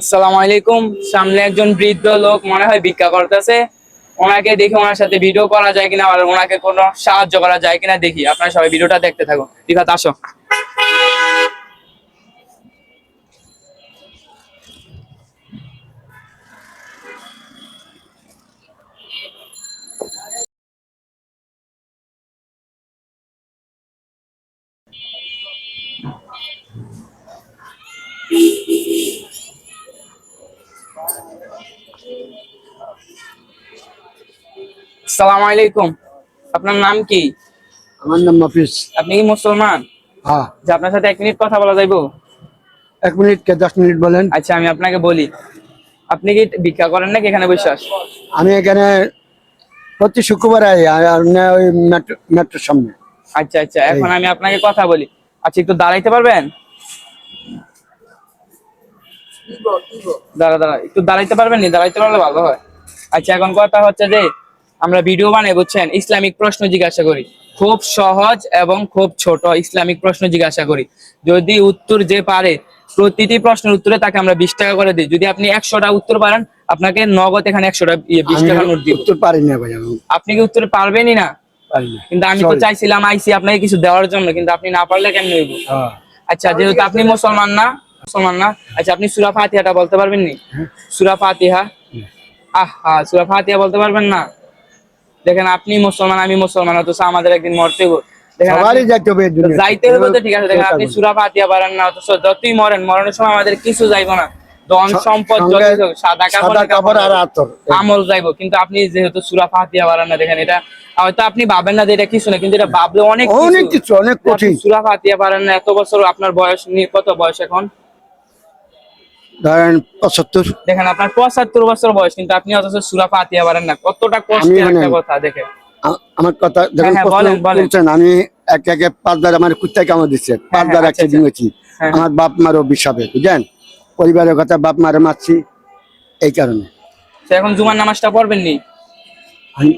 আসসালামু আলাইকুম। সামনে একজন বৃদ্ধ লোক মনে হয় ভিক্ষা করতেছে। ওনাকে দেখে ওনার সাথে ভিডিও করা যায় কিনা আর ওনাকে কোনো সাহায্য করা যায় কিনা দেখি। আপনারা সবাই ভিডিওটা দেখতে থাকুন। দীঘাত আসো। আসসালামু আলাইকুম। আপনার নাম কি? আমার নাম মাফিজ আপনি কি মুসলমান? হ্যাঁ। যে আপনার সাথে এক মিনিট কথা বলা যাইবো? এক মিনিট কে দশ মিনিট বলেন? আচ্ছা আমি আপনাকে বলি। আপনি কি ভিক্ষা করেন নাকি এখানে বিশ্বাস আমি এখানে প্রতি শুক্রবার আই আর না ওই মেট্রো মেট্রোর সামনে। আচ্ছা আচ্ছা এখন আমি আপনাকে কথা বলি। আচ্ছা একটু দাঁড়াইতে পারবেন? দাঁড়া দাঁড়া একটু দাঁড়াইতে পারবেন নি? দাঁড়াইতে পারলে ভালো হয়। আচ্ছা এখন কথা হচ্ছে যে আমরা ভিডিও বানাই বুঝছেন? ইসলামিক প্রশ্ন জিজ্ঞাসা করি। খুব সহজ এবং খুব ছোট ইসলামিক প্রশ্ন জিজ্ঞাসা করি। যদি উত্তর যে পারে প্রতিটি প্রশ্নের উত্তরে তাকে আমরা বিশ টাকা করে দিই। যদি আপনি একশোটা উত্তর পারেন আপনাকে নগদ এখানে একশোটা ইয়ে, বিশ টাকা নোট দিব। উত্তর পারি না ভাই আপনি কি উত্তর পারবেনই না? কিন্তু আমি তো চাইছিলাম আইসি আপনাকে কিছু দেওয়ার জন্য কিন্তু আপনি না পারলে কেন হইব? হ্যাঁ। আচ্ছা যেহেতু আপনি মুসলমান না মুসলমান না আচ্ছা আপনি সুরা ফাতিহাটা বলতে পারবেন নি সুরা ফাতিহা? আহা সুরা ফাতিহা বলতে পারবেন না? দেখেন আপনি মুসলমান আমি মুসলমান অথচ আমাদের একদিন মরতে যাইতে হবে যাইতে হবে তো ঠিক আছে দেখেন আপনি সুরা ফাতিহা পারেন না অথচ যতই মরেন মরণের সময় আমাদের কিছু যাইবো না। ধন সম্পদ সাদা কাপড় আর আতর। আমল যাইবো। কিন্তু আপনি যেহেতু সুরা ফাতিহা পারেন না দেখেন এটা হয়তো আপনি ভাবেন না যে এটা কিছু না কিন্তু এটা ভাবলে অনেক অনেক কিছু। অনেক কঠিন। সুরা ফাতিহা পারেন না এত বছর আপনার বয়স নি- কত বয়স এখন? ধরেন পঁচাত্তর। দেখেন আপনার পঁচাত্তর বছর বয়স কিন্তু আপনি অথচ সুরা ফাতিহা পারেন না। কতটা কষ্টের একটা কথা আমার কথা যখন হ্যাঁ। করছেন আমি এক একে পাঁচবার আমার কামড় দিচ্ছে পাঁচবার আচ্ছা, হয়েছি হ্যাঁ। আমার বাপ মার অভিশাপে বুঝলেন? পরিবারের কথা বাপ মারে মারছি এই কারণে। এখন জুমার নামাজটা পড়বেন নি আমি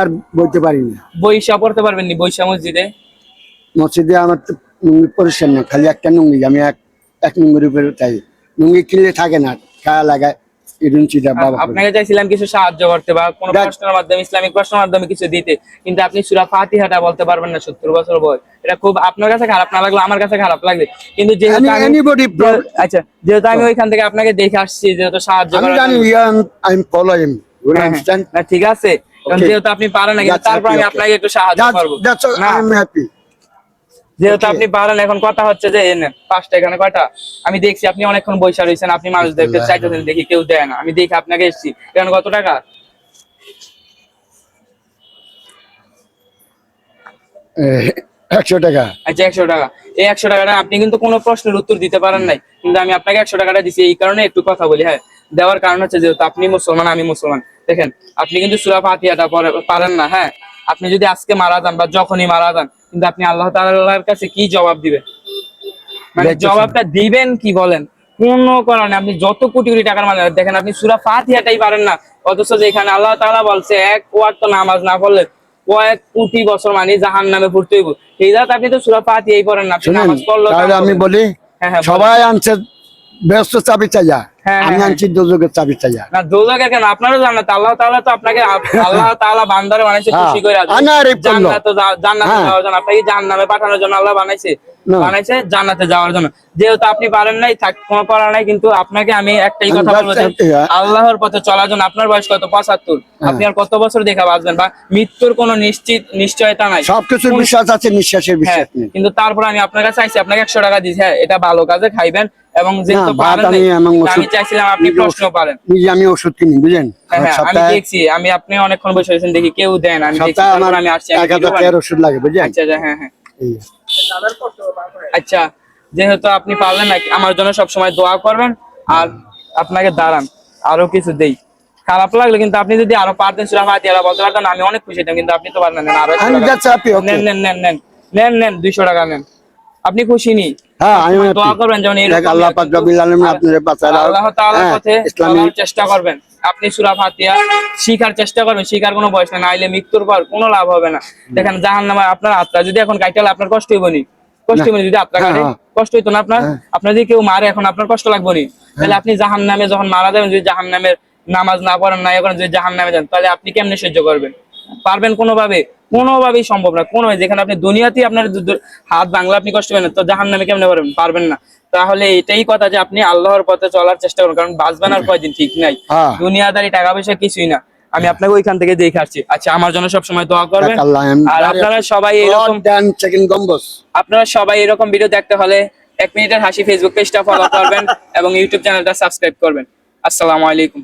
আর বলতে পারি না। বৈশা পড়তে পারবেন নি বৈশা মসজিদে? মসজিদে আমার তো নুঙ্গি পরিষ্কার না খালি একটা নুঙ্গি আমি এক এক নুঙ্গির উপরে তাই নুঙ্গি কিনলে থাকে না খায়া লাগায়। আপনাকে চাইছিলাম কিছু সাহায্য করতে বা কোনো দেখ- প্রশ্নের মাধ্যমে ইসলামিক প্রশ্নের মাধ্যমে কিছু দিতে কিন্তু আপনি সুরা ফাতিহাটা বলতে পারবেন না সত্তর বছর বয়স। এটা খুব আপনার কাছে খারাপ না লাগল আমার কাছে খারাপ লাগবে। কিন্তু যেহেতু আচ্ছা যেহেতু আমি ওইখান থেকে আপনাকে দেখে আসছি যেহেতু সাহায্য হ্যাঁ, হ্যাঁ। ঠিক আছে। যেহেতু আপনি পারেন না কিন্তু তারপর আমি আপনাকে একটু সাহায্য করব দ্যাটস না আই এম হ্যাপি যেহেতু আপনি পারেন এখন কথা হচ্ছে যে পাঁচটা এখানে কয়টা? আমি দেখছি আপনি অনেকক্ষণ বৈশা রয়েছেন আপনি মানুষদেরকে চাইতেছেন দেখি কেউ দেয় না। আমি দেখি আপনাকে এসেছি। এখানে কত টাকা? একশো টাকা। আচ্ছা একশো টাকা। এই একশো টাকাটা আপনি কিন্তু কোনো প্রশ্নের উত্তর দিতে পারেন নাই। কিন্তু আমি আপনাকে একশো টাকাটা দিচ্ছি এই কারণে একটু কথা বলি হ্যাঁ? দেওয়ার কারণ হচ্ছে যেহেতু আপনি মুসলমান আমি মুসলমান। দেখেন আপনি কিন্তু সুরা পারেন না হ্যাঁ? আপনি যদি আজকে মারা যান বা যখনই মারা যান কিন্তু আপনি আল্লাহ তাআলার কাছে কি জবাব দিবেন? মানে জবাবটা দিবেন কি বলেন? কোনো কারণে আপনি যত কোটি কোটি টাকার মানে দেখেন আপনি সুরা ফাতিহাটাই পারেন না অথচ যেখানে আল্লাহ তাআলা বলছে এক ওয়াক্ত নামাজ না পড়লে কয়েক কোটি বছর মানে জাহান নামে পড়তে হইব। সেই জাত আপনি তো সুরা ফাতিহাই পড়েন না আপনি নামাজ পড়ল আমি বলি হ্যাঁ, হ্যাঁ, সবাই আনছে ব্যস্ত চাবি চাইয়া। আমি হ্যাঁ, আনছি দুযোগের চাবি চাইয়া না দোজকে কেন? আপনারও জান্নাত আল্লাহ তাআলা তো আপনাকে আল্লাহ তাআলা বান্দারে বানাইছে হ্যাঁ, খুশি করে। জান্নাতে জান্নাতে হ্যাঁ। যাওয়ার জন্য আপনাকে জাহান্নামে পাঠানোর জন্য আল্লাহ বানাইছে। বানাইছে জান্নাতে যাওয়ার জন্য। যেহেতু আপনি পারেন নাই কোনো নাই কিন্তু আপনাকে আমি একটাই কথা বলব হ্যাঁ। আল্লাহর পথে চলার জন্য আপনার বয়স কত? পঁচাত্তর। আপনি আর কত বছর দেখা বাঁচবেন বা মৃত্যুর কোনো নিশ্চিত নিশ্চয়তা নাই। সবকিছুর বিশ্বাস আছে নিঃশ্বাসের হ্যাঁ বিশ্বাস কিন্তু তারপর আমি আপনার কাছে চাইছি আপনাকে একশো টাকা দিচ্ছি হ্যাঁ এটা ভালো কাজে খাইবেন। এবং যেহেতু আমি চাইছিলাম আপনি প্রশ্ন পারেন নিজে আমি ওষুধ কিনি বুঝলেন? হ্যাঁ হ্যাঁ, আমি দেখছি আমি আপনি অনেকক্ষণ বসে দেখি কেউ দেয় না আমি আসছি এক হাজার। ওষুধ লাগে বুঝলেন? আচ্ছা আচ্ছা হ্যাঁ হ্যাঁ। আচ্ছা যেহেতু আপনি পারলেন না আমার জন্য সব সময় দোয়া করবেন আর আপনাকে দাঁড়ান আরও কিছু দেই। খারাপ লাগল কিন্তু আপনি যদি আরও পারতেন সুরা বলতে পারতেন আমি অনেক খুশি হতাম কিন্তু আপনি তো পারলেন না আরও নেন নেন নেন নেন নেন নেন দুইশো টাকা নেন। আপনি খুশি নি? হ্যাঁ আমি দোয়া করবেন যেমন আল্লাহ পাক রব্বিল আলামিন আপনাদের বাঁচায় আল্লাহ তাআলার হ্যাঁ, পথে ইসলামী চেষ্টা করবেন। আপনি সূরা ফাতিহা শিখার চেষ্টা করবেন শিখার কোনো বয়স না মৃত্যুর পর কোনো লাভ হবে না। দেখেন জাহান্নামে আপনার আত্মা যদি এখন কাইটালে আপনার কষ্ট হইব নি। কষ্ট হইবো যদি আপনার হ্যাঁ, কাটে। হ্যাঁ। কষ্ট হইতো না আপনার? হ্যাঁ। আপনার যদি কেউ মারে এখন আপনার কষ্ট লাগবে নি। তাহলে আপনি জাহান নামে যখন মারা যাবেন যদি জাহান নামের নামাজ না পড়েন না করেন যদি জাহান নামে যান তাহলে আপনি কেমনে সহ্য করবেন? পারবেন কোনোভাবে? কোনোভাবেই সম্ভব না। কোনো যেখানে আপনি দুনিয়াতেই আপনার হাত বাংলা আপনি কষ্ট পাবেন তো জাহান নামে কেমনে পারবেন? পারবেন না। তাহলে এটাই কথা যে আপনি আল্লাহর পথে চলার চেষ্টা করুন কারণ বাঁচবেন আর কয়দিন ঠিক নাই। হ্যাঁ। দুনিয়াদারি টাকা পয়সা কিছুই না। আমি আপনাকে ওইখান থেকে দেখে আসছি। আচ্ছা আমার জন্য সবসময় দোয়া করবেন। আর আপনারা সবাই এরকম আপনারা সবাই এরকম ভিডিও দেখতে হলে এক মিনিটের হাসি ফেসবুক পেজটা ফলো করবেন এবং ইউটিউব চ্যানেলটা সাবস্ক্রাইব করবেন। আসসালামু আলাইকুম।